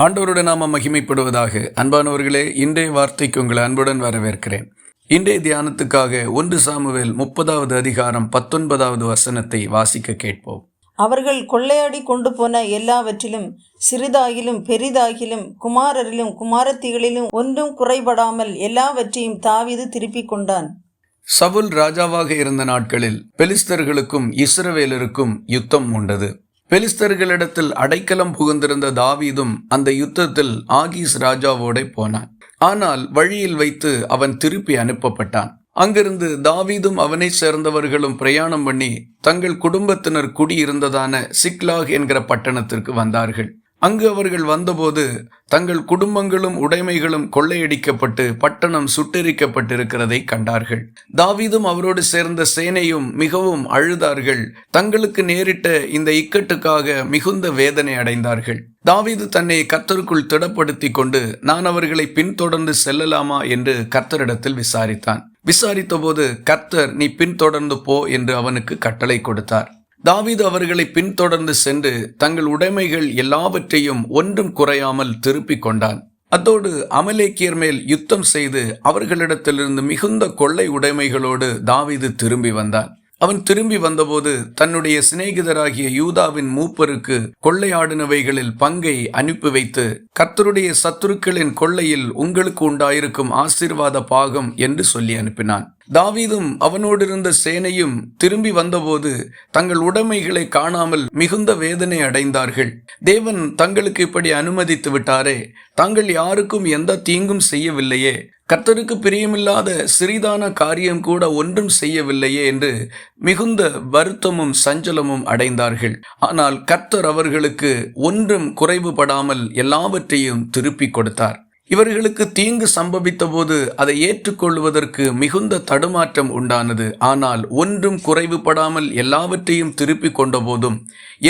ஆண்டவருடைய நாம மகிமைப்படுவதாக. அன்பானவர்களே இன்றைய வார்த்தைக்கு உங்களை அன்புடன் வரவேற்கிறேன். இன்றைய தியானத்துக்காக ஒன்று சாமுவேல் முப்பதாவது அதிகாரம் பத்தொன்பதாவது வசனத்தை வாசிக்க கேட்போம். அவர்கள் கொள்ளையாடி கொண்டு போன எல்லாவற்றிலும் சிறிதாகிலும் பெரிதாகிலும் குமாரரிலும் குமாரத்திகளிலும் ஒன்றும் குறைபடாமல் எல்லாவற்றையும் தாவீது திருப்பிக் கொண்டான். சவுல் ராஜாவாக இருந்த நாட்களில் பெலிஸ்தர்களுக்கும் இஸ்ரவேலருக்கும் யுத்தம் உண்டது. பெலிஸ்தர்களிடத்தில் அடைக்கலம் புகுந்திருந்த தாவீதும் அந்த யுத்தத்தில் ஆகீஸ் ராஜாவோட போனான். ஆனால் வழியில் வைத்து அவன் திருப்பி அனுப்பப்பட்டான். அங்கிருந்து தாவீதும் அவனை சேர்ந்தவர்களும் பிரயாணம் பண்ணி தங்கள் குடும்பத்தினர் குடியிருந்ததான சிக்லாக் என்கிற பட்டணத்திற்கு வந்தார்கள். அங்கு அவர்கள் வந்தபோது தங்கள் குடும்பங்களும் உடைமைகளும் கொள்ளையடிக்கப்பட்டு பட்டணம் சுட்டெரிக்கப்பட்டிருக்கிறதை கண்டார்கள். தாவீதும் அவரோடு சேர்ந்த சேனையும் மிகவும் அழுதார்கள். தங்களுக்கு நேரிட்ட இந்த இக்கட்டுக்காக மிகுந்த வேதனை அடைந்தார்கள். தாவீது தன்னை கர்த்தருக்குள் திடப்படுத்தி கொண்டு நான் அவர்களை பின்தொடர்ந்து செல்லலாமா? என்று கர்த்தரிடத்தில் விசாரித்தான். விசாரித்தபோது கர்த்தர் நீ பின்தொடர்ந்து போ என்று அவனுக்கு கட்டளை கொடுத்தார். தாவீது அவர்களை பின்தொடர்ந்து சென்று தங்கள் உடைமைகள் எல்லாவற்றையும் ஒன்றும் குறையாமல் திருப்பிக் கொண்டான். அத்தோடு அமலேக்கியர் மேல் யுத்தம் செய்து அவர்களிடத்திலிருந்து மிகுந்த கொள்ளை உடைமைகளோடு தாவீது திரும்பி வந்தான். அவன் திரும்பி வந்தபோது தன்னுடைய சிநேகிதராகிய யூதாவின் மூப்பருக்கு கொள்ளையாடினவைகளில் பங்கை அனுப்பி வைத்து கர்த்தருடைய சத்துருக்களின் கொள்ளையில் உங்களுக்கு உண்டாயிருக்கும் ஆசீர்வாத பாகம் என்று சொல்லி அனுப்பினான். தாவீதும் அவனோடு இருந்த சேனையும் திரும்பி வந்தபோது தங்கள் உடைமைகளை காணாமல் மிகுந்த வேதனை அடைந்தார்கள். தேவன் தங்களுக்கு இப்படி அனுமதித்து விட்டாரே தாங்கள் யாருக்கும் எந்த தீங்கும் செய்யவில்லையே கர்த்தருக்கு பிரியமில்லாத சிறிதான காரியம் கூட ஒன்றும் செய்யவில்லையே என்று மிகுந்த வருத்தமும் சஞ்சலமும் அடைந்தார்கள். ஆனால் கர்த்தர் அவர்களுக்கு ஒன்றும் குறைவுபடாமல் எல்லாவற்றையும் திருப்பிக் கொடுத்தார். இவர்களுக்கு தீங்கு சம்பவித்த போது அதை ஏற்றுக்கொள்வதற்கு மிகுந்த தடுமாற்றம் உண்டானது. ஆனால் ஒன்றும் குறைவுபடாமல் எல்லாவற்றையும் திருப்பிக் கொண்ட போதும்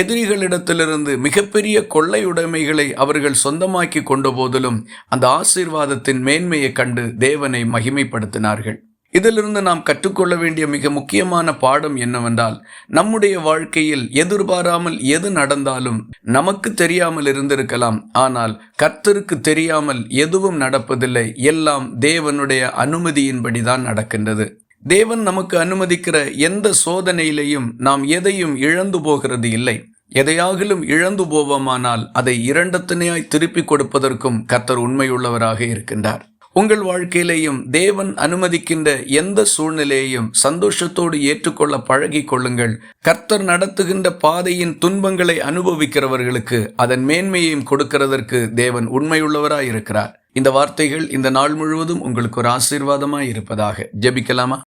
எதிரிகளிடத்திலிருந்து மிகப்பெரிய கொள்ளையுடைமைகளை அவர்கள் சொந்தமாக்கி கொண்ட போதிலும் அந்த ஆசீர்வாதத்தின் மேன்மையை கண்டு தேவனை மகிமைப்படுத்தினார்கள். இதிலிருந்து நாம் கற்றுக்கொள்ள வேண்டிய மிக முக்கியமான பாடம் என்னவென்றால் நம்முடைய வாழ்க்கையில் எதிர்பாராமல் எது நடந்தாலும் நமக்கு தெரியாமல் இருந்திருக்கலாம். ஆனால் கர்த்தருக்கு தெரியாமல் எதுவும் நடப்பதில்லை. எல்லாம் தேவனுடைய அனுமதியின்படிதான் நடக்கின்றது. தேவன் நமக்கு அனுமதிக்கிற எந்த சோதனையிலையும் நாம் எதையும் இழந்து போகிறது இல்லை. எதையாகிலும் இழந்து போவோமானால் அதை இரண்டத்தினையாய் திருப்பிக் கொடுப்பதற்கும் கர்த்தர் உண்மையுள்ளவராக இருக்கின்றார். உங்கள் வாழ்க்கையிலேயும் தேவன் அனுமதிக்கின்ற எந்த சூழ்நிலையையும் சந்தோஷத்தோடு ஏற்றுக்கொள்ள பழகி கொள்ளுங்கள். கர்த்தர் நடத்துகின்ற பாதையின் துன்பங்களை அனுபவிக்கிறவர்களுக்கு அதன் மேன்மையையும் கொடுக்கிறதற்கு தேவன் உண்மையுள்ளவராயிருக்கிறார். இந்த வார்த்தைகள் இந்த நாள் முழுவதும் உங்களுக்கு ஒரு ஆசீர்வாதமாய் இருப்பதாக ஜெபிக்கலாமா?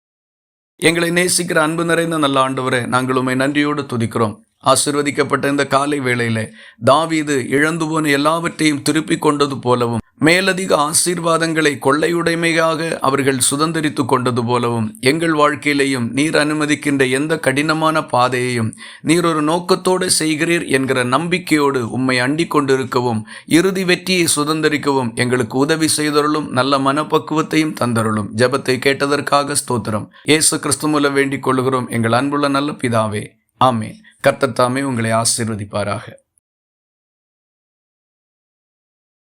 எங்களை நேசிக்கிற அன்பு நிறைந்த நல்ல ஆண்டவரை நாங்கள் உண்மை நன்றியோடு துதிக்கிறோம். ஆசிர்வதிக்கப்பட்ட இந்த காலை வேளையில தாவீது இழந்து போன எல்லாவற்றையும் திருப்பி கொண்டது போலவும் மேலதிக ஆசீர்வாதங்களை கொள்ளையுடைமையாக அவர்கள் சுதந்திரித்து கொண்டது போலவும் எங்கள் வாழ்க்கையிலையும் நீர் அனுமதிக்கின்ற எந்த கடினமான பாதையையும் நீர் ஒரு நோக்கத்தோடு செய்கிறீர் என்கிற நம்பிக்கையோடு உம்மை அண்டிக் கொண்டிருக்கவும் இறுதி வெற்றியை சுதந்திரிக்கவும் எங்களுக்கு உதவி செய்தருளும் நல்ல மனப்பக்குவத்தையும் தந்தருளும். ஜெபத்தை கேட்டதற்காக ஸ்தோத்திரம். இயேசு கிறிஸ்துமுல வேண்டிக் கொள்கிறோம் எங்கள் அன்புள்ள நல்ல பிதாவே. ஆமே கர்த்தத்தாமே உங்களை ஆசீர்வதிப்பாராக.